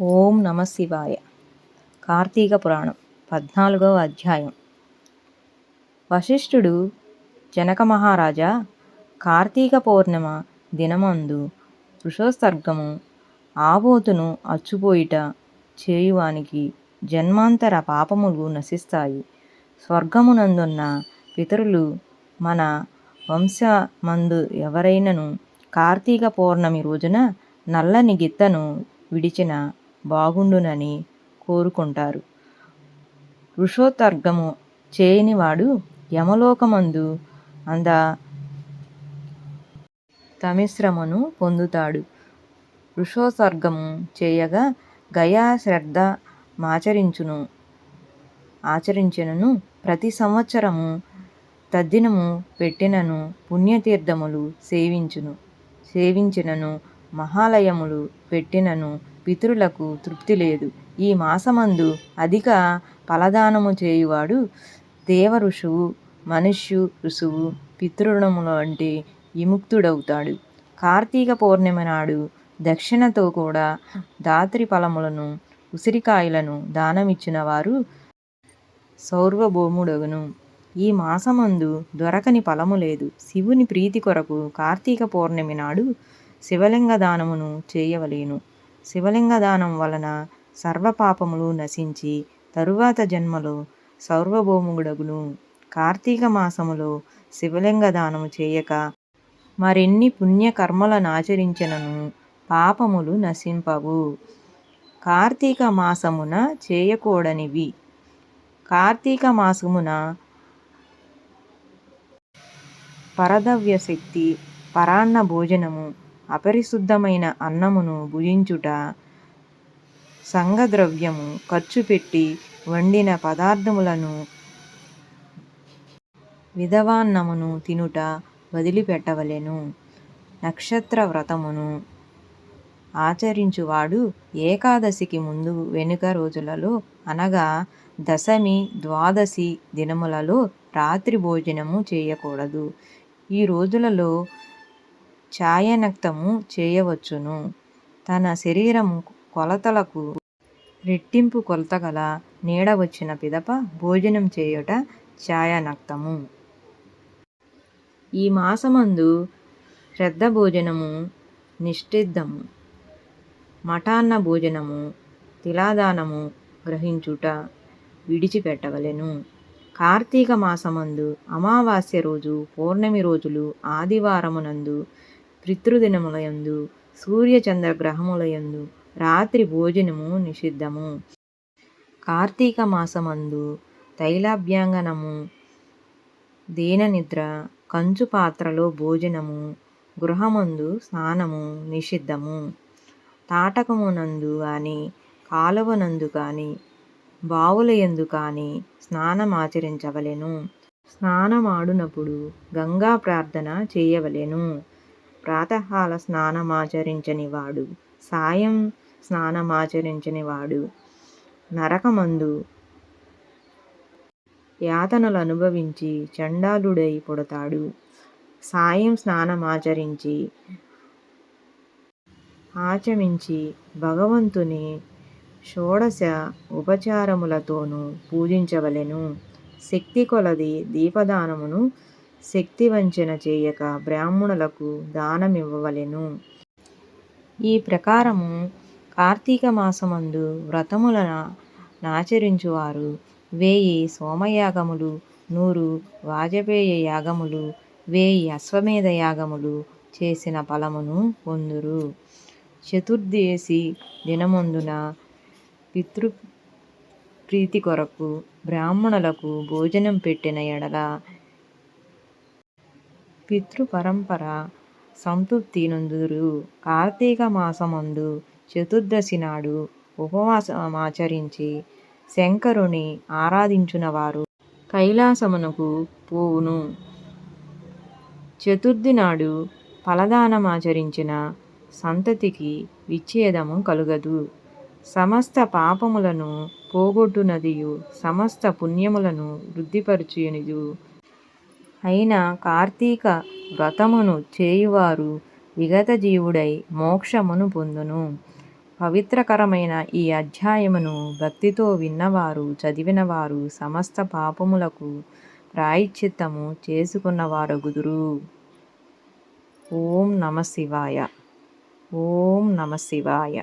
ఓం నమ శివాయ. కార్తీక పురాణం పద్నాలుగవ అధ్యాయం. వశిష్ఠుడు జనక మహారాజా కార్తీక పౌర్ణమ దినమందు వృషోత్సర్గము ఆబోతును అచ్చుపోయిట చేయువానికి జన్మాంతర పాపములు నశిస్తాయి. స్వర్గమునందున్న పితరులు మన వంశమందు ఎవరైనను కార్తీక పౌర్ణమి రోజున నల్లని గిత్తను విడిచిన బాగుండునని కోరుకుంటారు. వృషోత్సర్గము చేయనివాడు యమలోకమందు అంద తమిశ్రమను పొందుతాడు. ఋషోత్సర్గము చేయగా గయా శ్రద్ధ మాచరించును ఆచరించినను ప్రతి సంవత్సరము తద్దినము పెట్టినను పుణ్యతీర్థములు సేవించును సేవించినను మహాలయములు పెట్టినను పితరులకు తృప్తి లేదు. ఈ మాసమందు అధిక ఫలదానము చేయువాడు దేవ ఋషువు మనుష్యు ఋషువు పితృణముల వంటి విముక్తుడవుతాడు. కార్తీక పౌర్ణమి నాడు దక్షిణతో కూడా దాత్రి ఫలములను ఉసిరికాయలను దానమిచ్చిన వారు సౌర్వభౌముడగును. ఈ మాసమందు దొరకని ఫలము లేదు. శివుని ప్రీతి కొరకు కార్తీక పౌర్ణమి నాడు శివలింగ దానమును చేయవలేను. శివలింగ దానం వలన సర్వపాపములు నశించి తరువాత జన్మలో సౌర్వభౌముడగును. కార్తీక మాసములో శివలింగ దానము చేయక మరెన్ని పుణ్యకర్మలనాచరించినను పాపములు నశింపవు. కార్తీక మాసమున చేయకూడనివి. కార్తీక మాసమున పరదవ్య శక్తి పరాన్న భోజనము అపరిశుద్ధమైన అన్నమును భుజించుట సంఘద్రవ్యము ఖర్చు పెట్టి వండిన పదార్థములను విధవాన్నమును తినుట వదిలిపెట్టవలెను. నక్షత్ర వ్రతమును ఆచరించువాడు ఏకాదశికి ముందు వెనుక రోజులలో అనగా దశమి ద్వాదశి దినములలో రాత్రి భోజనము చేయకూడదు. ఈ రోజులలో ఛాయనక్తము చేయవచ్చును. తన శరీరము కొలతలకు రెట్టింపు కొలతగల నీడ వచ్చిన పిదప భోజనం చేయుట ఛాయనక్తము. ఈ మాసమందు శ్రద్ధ భోజనము నిష్ఠిద్దము మఠాన్న భోజనము తిలాదానము గ్రహించుట విడిచిపెట్టవలెను. కార్తీక మాసమందు అమావాస్య రోజు పౌర్ణమి రోజులు ఆదివారమునందు పితృదినములయందు సూర్యచంద్రగ్రహములయందు రాత్రి భోజనము నిషిద్ధము. కార్తీక మాసమందు తైలాభ్యాంగనము దీననిద్ర కంచు పాత్రలో భోజనము గృహమందు స్నానము నిషిద్ధము. తాటకమునందు కానీ కాలువనందు కాని బావులయందు కానీ స్నానమాచరించవలెను. స్నానమాడునప్పుడు గంగా ప్రార్థన చేయవలెను. ప్రాతకాల స్నానమాచరించనివాడు. సాయం స్నానమాచరించనివాడు. నరకమందు యాతనలు అనుభవించి చండాలుడై పుడతాడు. సాయం స్నానమాచరించి ఆచమించి భగవంతుని షోడశ ఉపచారములతోనూ పూజించవలెను. శక్తి కొలది దీపదానమును శక్తి వంచన చేయక బ్రాహ్మణులకు దానమివ్వవలెను. ఈ ప్రకారము కార్తీక మాసమందు వ్రతములన నాచరించువారు వేయి సోమయాగములు నూరు వాజపేయ యాగములు వేయి అశ్వమేధ యాగములు చేసిన ఫలమును పొందురు. చతుర్దేశి దినమందున పితృ ప్రీతి కొరకు బ్రాహ్మణులకు భోజనం పెట్టిన ఎడల పితృపరంపర సంతృప్తి నొందురు కార్తీక మాసమందు చతుర్దశి నాడు ఉపవాసమాచరించి శంకరుని ఆరాధించునవారు. కైలాసమునకు పోవును. చతుర్థి నాడు ఫలదానమాచరించిన సంతతికి విచ్ఛేదము కలుగదు. సమస్త పాపములను పోగొట్టునదియు సమస్త పుణ్యములను వృద్ధిపరచునియు అయిన కార్తీక వ్రతమును చేయువారు విగతజీవుడై మోక్షమును పొందును. పవిత్రకరమైన ఈ అధ్యాయమును భక్తితో విన్నవారు చదివినవారు సమస్త పాపములకు ప్రాయశ్చిత్తము చేసుకున్నవారగుదురు. ఓం నమ శివాయ. ఓం నమ శివాయ.